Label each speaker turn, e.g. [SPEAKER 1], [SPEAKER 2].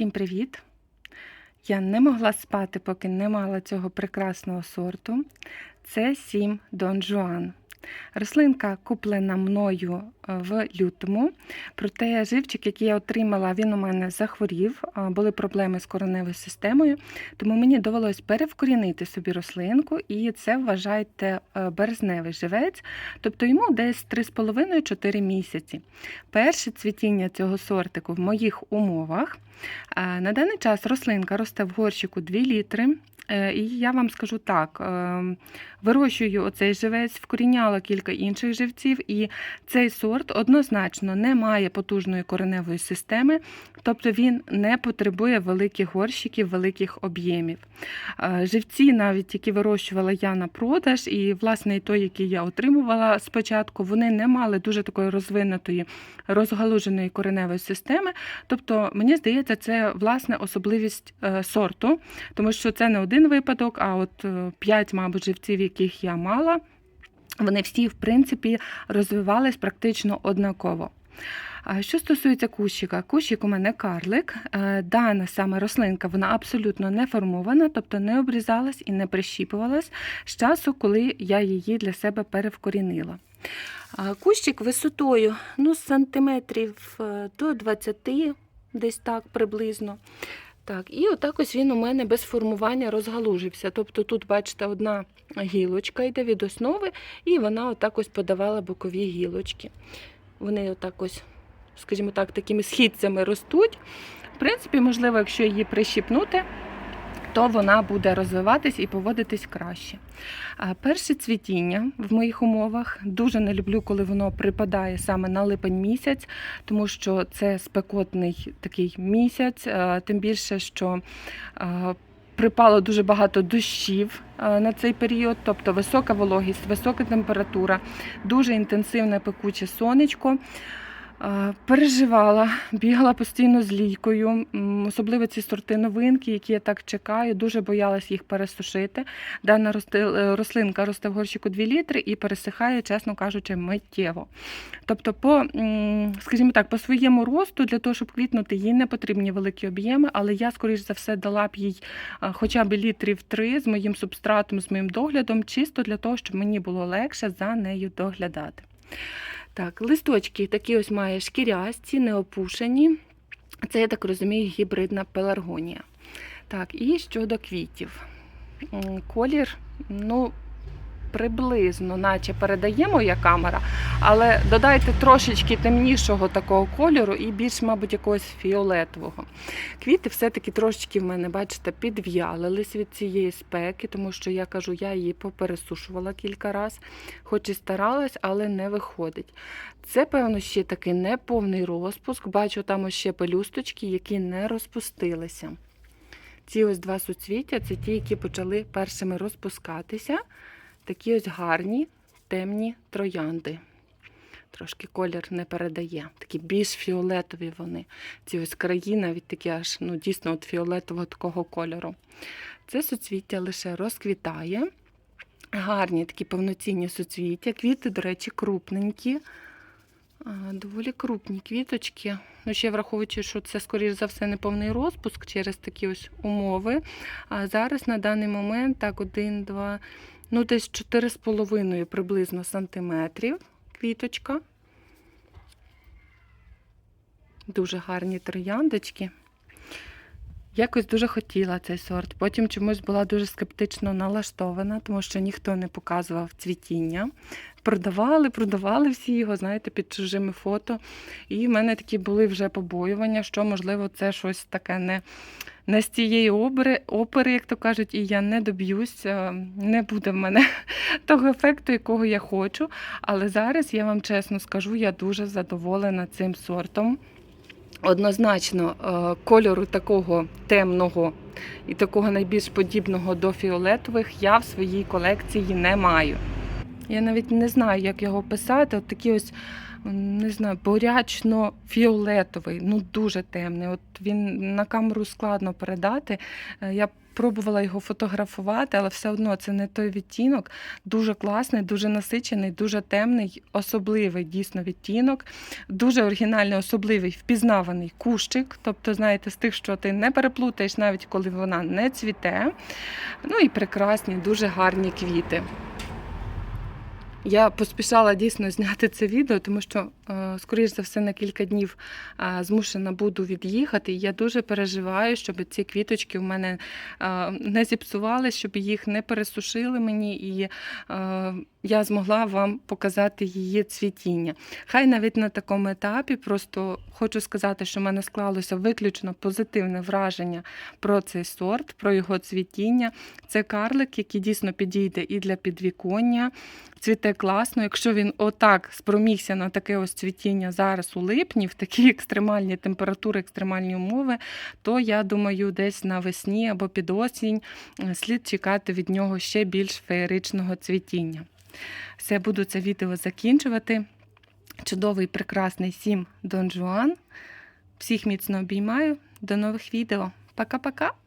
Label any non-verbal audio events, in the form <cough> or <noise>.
[SPEAKER 1] Всім привіт! Я не могла спати, поки не мала цього прекрасного сорту. Це сім Дон Жуан. Рослинка куплена мною е, в лютому, проте живчик, який я отримала, він у мене захворів, були проблеми з кореневою системою, тому мені довелось перевкорінити собі рослинку, і це вважайте е, березневий живець, тобто йому десь 3,5-4 місяці. Перше цвітіння цього сортику в моїх умовах. Е, На даний час рослинка росте в горщику 2 літри. Е, І я вам скажу так: е, вирощую оцей живець, вкоріняла кілька інших живців, і цей сорт однозначно не має потужної кореневої системи, тобто він не потребує великих горщиків, великих об'ємів. Живці, навіть які вирощувала я на продаж, і власне той, який я отримувала спочатку, вони не мали дуже такої розвинутої розгалуженої кореневої системи. Тобто, мені здається, це власне особливість е, сорту, тому що це не один випадок, а от е, п'ять, мабуть, живців, яких я мала, вони всі, в принципі, розвивались практично однаково. Що стосується кущика, кущик у мене карлик. Е, Дана саме рослинка вона абсолютно не формована, тобто не обрізалась і не прищіпувалась з часу, коли я її для себе перевкорінила. Кущик висотою ну, сантиметрів е, до 20, десь так приблизно. Так, і отак ось він у мене без формування розгалужився. Тобто тут, бачите, одна гілочка йде від основи, і вона отак ось подавала бокові гілочки. Вони отак ось, скажімо так, такими східцями ростуть. В принципі, можливо, якщо її прищіпнути, то вона буде розвиватись і поводитись краще. Перше цвітіння в моїх умовах дуже не люблю, коли воно припадає саме на липень місяць, тому що це спекотний такий місяць, тим більше, що припало дуже багато дощів на цей період, тобто висока вологість, висока температура, дуже інтенсивне пекуче сонечко. Е, Переживала, бігала постійно з лійкою, особливо ці сорти новинки, які я так чекаю, дуже боялась їх пересушити. Дана е, рослинка росте в горщику 2 літри і пересихає, чесно кажучи, миттєво. Тобто, по, скажімо так, по своєму росту, для того, щоб квітнути, їй не потрібні великі об'єми, але я, скоріш за все, дала б їй е, хоча б літрів 3 з моїм субстратом, з моїм доглядом, чисто для того, щоб мені було легше за нею доглядати. Так, листочки такі ось має шкірясті, не опушені. Це, я так розумію, гібридна пеларгонія. Так, і щодо квітів. Колір, ну, приблизно, наче передає моя камера, але додайте трошечки темнішого такого кольору і більш, мабуть, якогось фіолетового. Квіти все-таки трошечки в мене, бачите, підв'ялились від цієї спеки, тому що я кажу, я її попересушувала кілька разів, хоч і старалась, але не виходить. Це, певно, ще такий неповний розпуск. Бачу там ще пелюсточки, які не розпустилися. Ці ось два суцвіття це ті, які почали першими розпускатися. Такі ось гарні, темні троянди. Трошки колір не передає. Такі більш фіолетові вони. Ці ось краї навіть такі аж ну, дійсно от фіолетового такого кольору. Це суцвіття лише розквітає. Гарні такі повноцінні суцвіття. Квіти, до речі, крупненькі. Доволі крупні квіточки. Ну, ще враховуючи, що це, скоріш за все, не повний розпуск через такі ось умови. А зараз на даний момент так, один, два, ну десь 4,5 приблизно сантиметрів квіточка. Дуже гарні трояндочки. Якось дуже хотіла цей сорт. Потім чомусь була дуже скептично налаштована, тому що ніхто не показував цвітіння. Продавали, продавали всі його, знаєте, під чужими фото. І в мене такі були вже побоювання, що, можливо, це щось таке не, не з цієї опери, опери, як то кажуть, і я не доб'юсь, е, не буде в мене <laughs> того ефекту, якого я хочу. Але зараз я вам чесно скажу, я дуже задоволена цим сортом. Однозначно, е, кольору такого темного і такого найбільш подібного до фіолетових я в своїй колекції не маю. Я навіть не знаю, як його писати. От такі ось не знаю, борячно-фіолетовий, ну дуже темний. От він на камеру складно передати. Е, Я пробувала його фотографувати, але все одно це не той відтінок. Дуже класний, дуже насичений, дуже темний, особливий дійсно відтінок. Дуже оригінальний, особливий, впізнаваний кущик. Тобто, знаєте, з тих, що ти не переплутаєш, навіть коли вона не цвіте. Ну і прекрасні, дуже гарні квіти. Я поспішала дійсно зняти це відео, тому що, скоріш за все, на кілька днів е, змушена буду від'їхати. Я дуже переживаю, щоб ці квіточки в мене е, не зіпсували, щоб їх не пересушили мені, і е, я змогла вам показати її цвітіння. Хай навіть на такому етапі, просто хочу сказати, що в мене склалося виключно позитивне враження про цей сорт, про його цвітіння. Це карлик, який дійсно підійде і для підвіконня. Цвіте класно. Якщо він отак спромігся на таке ось цвітіння зараз у липні, в такі екстремальні температури, екстремальні умови, то я думаю, десь навесні або під осінь е, слід чекати від нього ще більш феєричного цвітіння. Все, буду це відео закінчувати. Чудовий, прекрасний сім Дон Жуан. Всіх міцно обіймаю. До нових відео. Пока-пока!